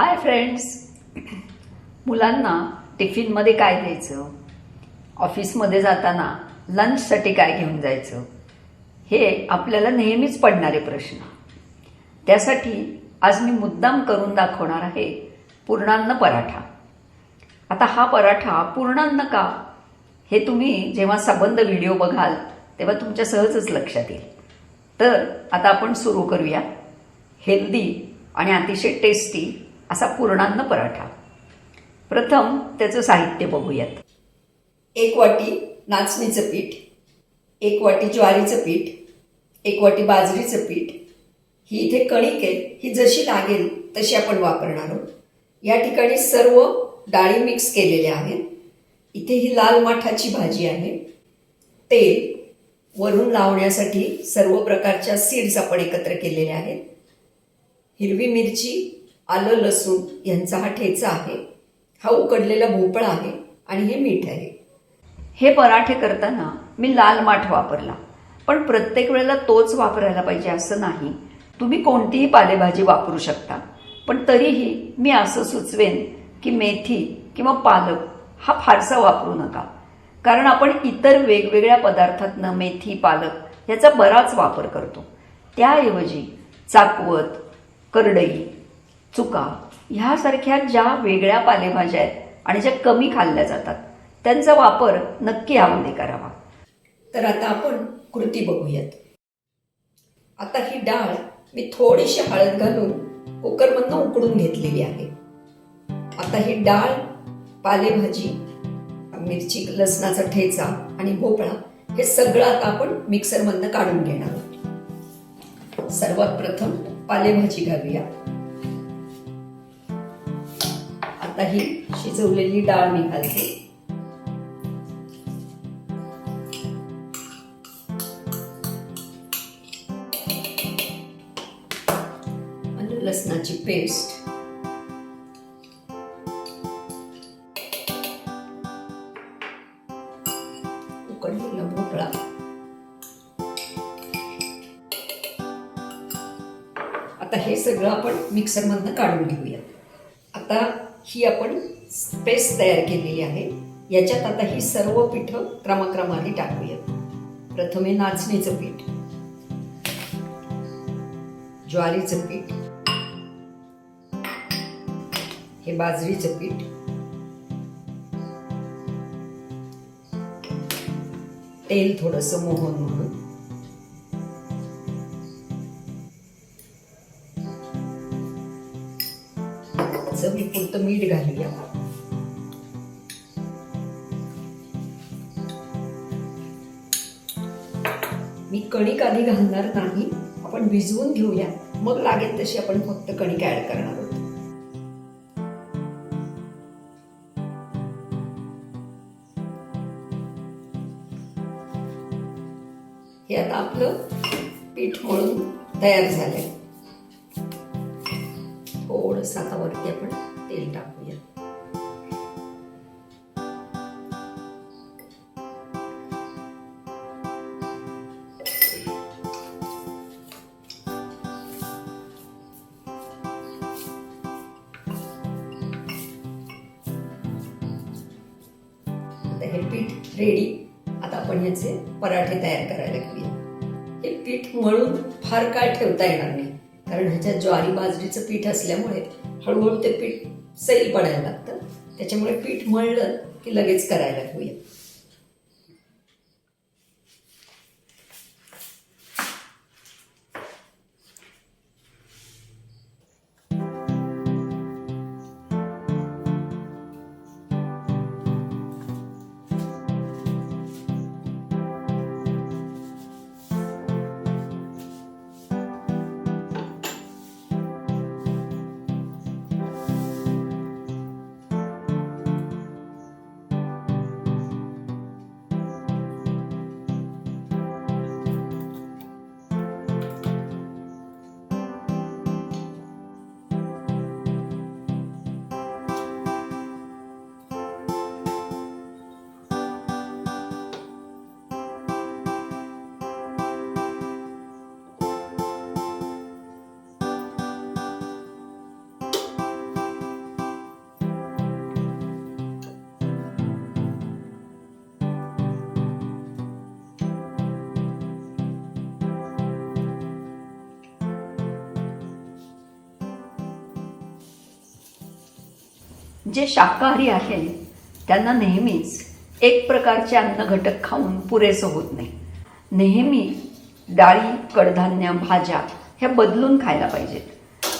Hi friends मुलांना टिफिनमध्ये काय द्यायचं ऑफिसमध्ये जाताना लंचसाठी काय घेऊन जायचं? हे आपल्याला नेहमीच पडणारे प्रश्न. त्यासाठी आज मी मुद्दाम करून दाखवणार आहे पूर्णान्न पराठा. आता हा पराठा पूर्णान्न का? हे तुम्ही जेव्हा सबंध व्हिडिओ बघाल तेव्हा तुमच्या सहजच लक्षात येईल. तर आता आपण सुरू करूया. हेल्दी आणि अतिशय टेस्टी असा पूर्णान्न पराठा. प्रथम त्याचं साहित्य बघूयात. एक वाटी नाचणीचं पीठ एक वाटी ज्वारीचं पीठ एक वाटी बाजरीचं पीठ. ही इथे कणिक आहे ही जशी लागेल तशी आपण वापरणार आहोत. या ठिकाणी सर्व डाळी मिक्स केलेल्या आहेत. इथे ही लाल माठाची भाजी आहे. तेल वरून लावण्यासाठी सर्व प्रकारच्या सीड्स आपण एकत्र केलेल्या आहेत. हिरवी मिरची आलं लसूण यांचा हा ठेचा आहे. हा उकडलेला भोपळा आहे आणि हे मीठ आहे. हे पराठे करताना मी लाल माठ वापरला. पण प्रत्येक वेळेला तोच वापरायला पाहिजे असं नाही. तुम्ही कोणतीही पालेभाजी वापरू शकता. पण तरीही मी असं सुचवेन की मेथी किंवा पालक हा फारसा वापरू नका. कारण आपण इतर वेगवेगळ्या पदार्थातनं मेथी पालक याचा बराच वापर करतो. त्याऐवजी चाकवत करडई चुका ह्यासारख्या ज्या वेगळ्या पालेभाज्या आहेत आणि ज्या कमी खाल्ल्या जातात त्यांचा वापर नक्की यामध्ये करावा. तर आता आपण कृती बघूयात. आता ही डाळ मी थोडीशी हळद घालून कुकरमधनं उकडून घेतलेली आहे. आता ही डाळ पालेभाजी मिरची लसणाचा ठेचा आणि भोपळा हे सगळं आता आपण मिक्सरमधनं काढून घेणार आहोत. सर्वात प्रथम पालेभाजी घालूया. आता ही शिजवलेली डाळ मी घालते. आणि लसणाची पेस्ट. उकडलेला भोपळा. आता हे सगळं आपण मिक्सरमधनं काढून घेऊया आता ही आपण स्पेस तयार केलेली आहे. याच्यात आता ही सर्व पिठं क्रमाक्रमाने टाकूयात. प्रथमे नाचणीचं पीठ. ज्वारीचं पीठ. हे बाजरीचं पीठ. तेल थोडंसं मोहन म्हणून. थोडंसं मीठ घालूया मी कणिक आधी घालणार नाही आपण भिजवून घेऊया. मग लागेल तशी आपण फक्त कणिक ऍड करणार आहोत. हे आता आपलं पीठ मळून तयार झालंय. थोडस आता वरती आपण तेल टाकूया आता हे पीठ रेडी आता आपण याचे पराठे तयार करायला घेऊया. हे पीठ मळून फार काळ ठेवता येणार नाही. कारण ह्याच्यात ज्वारी बाजरीचं पीठ असल्यामुळे हळूहळू ते पीठ सैल पडायला लागतं. त्याच्यामुळे पीठ मळलं की लगेच करायला घेऊया जे शाकाहारी आहेत त्यांना नेहमीच एक प्रकारचे अन्न घटक खाऊन पुरेसं होत नाही. नेहमी डाळी कडधान्य भाज्या ह्या बदलून खायला पाहिजेत.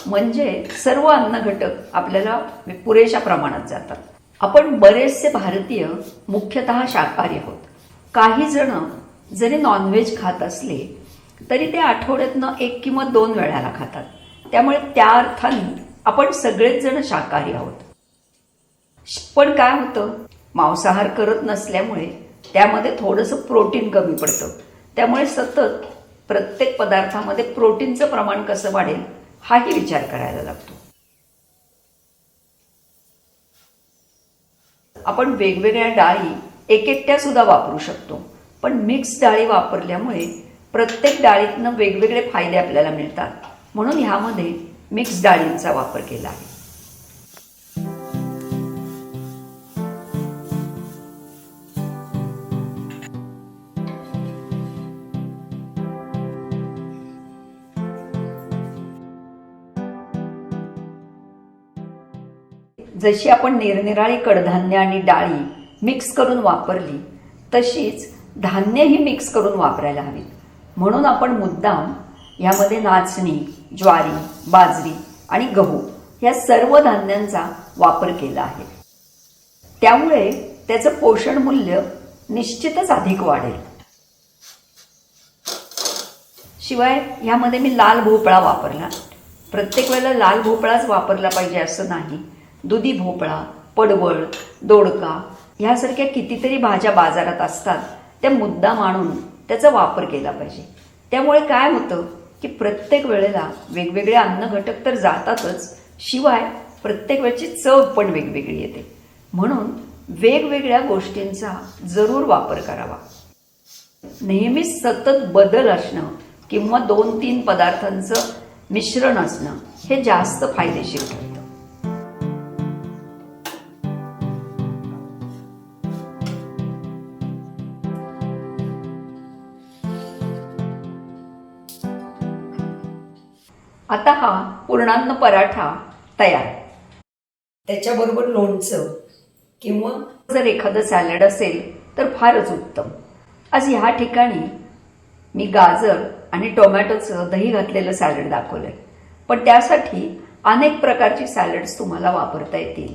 म्हणजे सर्व अन्न घटक आपल्याला पुरेशा प्रमाणात जातात. आपण बरेचसे भारतीय मुख्यतः शाकाहारी आहोत. काही जण जरी नॉनव्हेज खात असले तरी ते आठवड्यातनं एक किंवा दोन वेळाला खातात. त्यामुळे त्या अर्थाने आपण सगळेच जण शाकाहारी आहोत. पण काय होतं? मांसाहार करत नसल्यामुळे त्यामध्ये थोडंसं प्रोटीन कमी पडतं. त्यामुळे सतत प्रत्येक पदार्थामध्ये प्रोटीनचं प्रमाण कसं वाढेल हाही विचार करायला लागतो. आपण वेगवेगळ्या डाळी एक एकट्या सुद्धा वापरू शकतो. पण मिक्स डाळी वापरल्यामुळे प्रत्येक डाळीतनं वेगवेगळे फायदे आपल्याला मिळतात. म्हणून ह्यामध्ये मिक्स डाळींचा वापर केला आहे. जशी आपण निरनिराळी कडधान्य आणि डाळी मिक्स करून वापरली तशीच धान्यही मिक्स करून वापरायला हवीत. म्हणून आपण मुद्दाम यामध्ये नाचणी ज्वारी बाजरी आणि गहू या सर्व धान्यांचा वापर केला आहे. त्यामुळे त्याचं पोषण मूल्य निश्चितच अधिक वाढेल. शिवाय ह्यामध्ये मी लाल भोपळा वापरला प्रत्येक वेळेला लाल भोपळाच वापरला पाहिजे असं नाही. दुधी भोपळा पडवळ दोडका ह्यासारख्या कितीतरी भाज्या बाजारात असतात त्या मुद्दा मानून त्याचा वापर केला पाहिजे. त्यामुळे काय होतं की प्रत्येक वेळेला वेगवेगळे अन्न घटक तर जातातच शिवाय प्रत्येक वेळची चव पण वेगवेगळी येते. म्हणून वेगवेगळ्या गोष्टींचा जरूर वापर करावा. नेहमीच सतत बदल असणं किंवा दोन तीन पदार्थांचं मिश्रण असणं हे जास्त फायदेशीर ठरतं. आता हा पूर्णान्न पराठा तयार. त्याच्याबरोबर लोणचं किंवा जर एखादं सॅलड असेल तर फारच उत्तम. आज ह्या ठिकाणी मी गाजर आणि टोमॅटोचं दही घातलेलं सॅलड दाखवलंय. पण त्यासाठी अनेक प्रकारची सॅलड्स तुम्हाला वापरता येतील.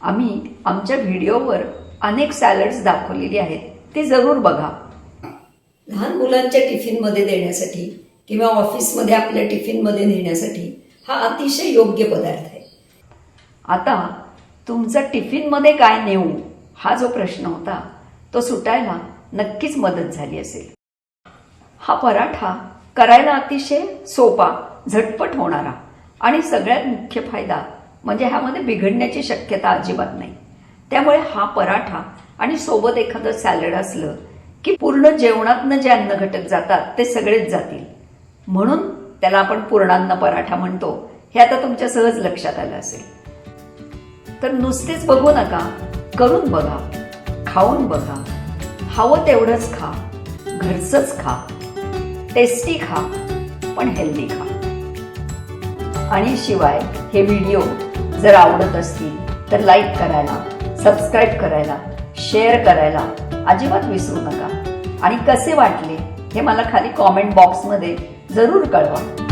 आम्ही आमच्या व्हिडिओवर अनेक सॅलड्स दाखवलेली आहेत. ते जरूर बघा. लहान मुलांच्या टिफिनमध्ये देण्यासाठी किंवा ऑफिसमध्ये आपल्या टिफिनमध्ये नेण्यासाठी हा अतिशय योग्य पदार्थ आहे. आता तुमचा टिफिनमध्ये काय नेऊ हा जो प्रश्न होता तो सुटायला नक्कीच मदत झाली असेल. हा पराठा करायला अतिशय सोपा झटपट होणारा आणि सगळ्यात मुख्य फायदा म्हणजे ह्यामध्ये बिघडण्याची शक्यता अजिबात नाही. त्यामुळे हा पराठा आणि सोबत एखादं सॅलड असलं की पूर्ण जेवणातनं जे अन्न घटक जातात ते सगळेच जातील. म्हणून त्याला आपण पूर्णान्न पराठा म्हणतो. हे आता तुमच्या सहज लक्षात आलं असेल. तर नुसतेच बघू नका करून बघा खाऊन बघा. हवं तेवढंच खा घरचंच खा. टेस्टी खा पण हेल्दी खा. आणि शिवाय हे व्हिडिओ जर आवडत असतील तर लाईक करायला सबस्क्राईब करायला शेअर करायला अजिबात विसरू नका. आणि कसे वाटले हे मला खाली कॉमेंट बॉक्समध्ये जरूर कळवा